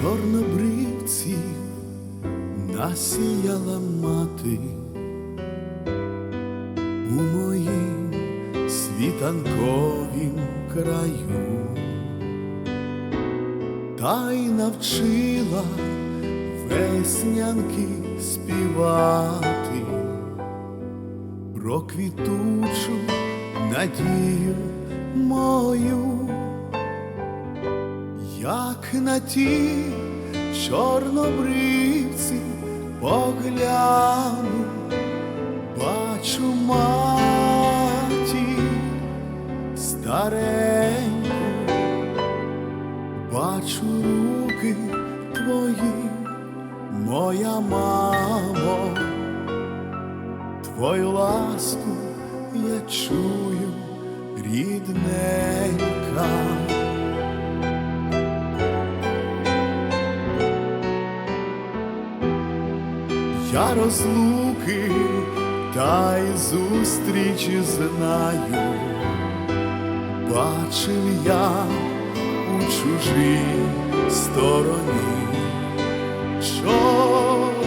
чорнобривців насіяла мати у моїм світанковім краю, та й навчила веснянки співати про квітучу надію мою. Як на ті чорнобривці погляну, бачу маті стареньку, бачу руки твої, моя мамо, твою ласку я чую, рідненька. Я розлуки та й зустрічі знаю, бачив я у чужій стороні. Чорнобривці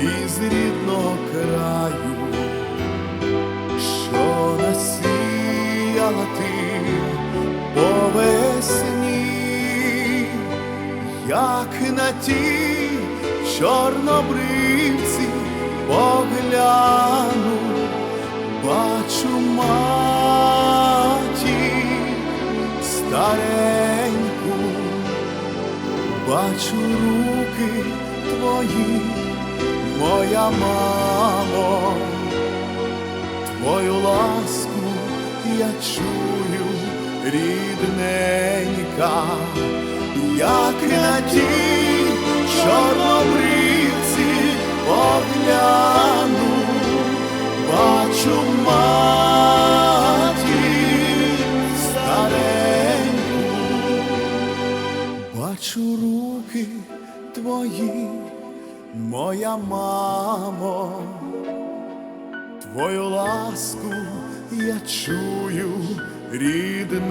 із рідного краю, що насіяла ти по весні як на ті чорнобривці погляну, бачу маті стареньку, бачу руки твої, моя мамо, твою ласку я чую, рідненька. Як на ті твої, моя мамо, твою ласку я чую, рідненька.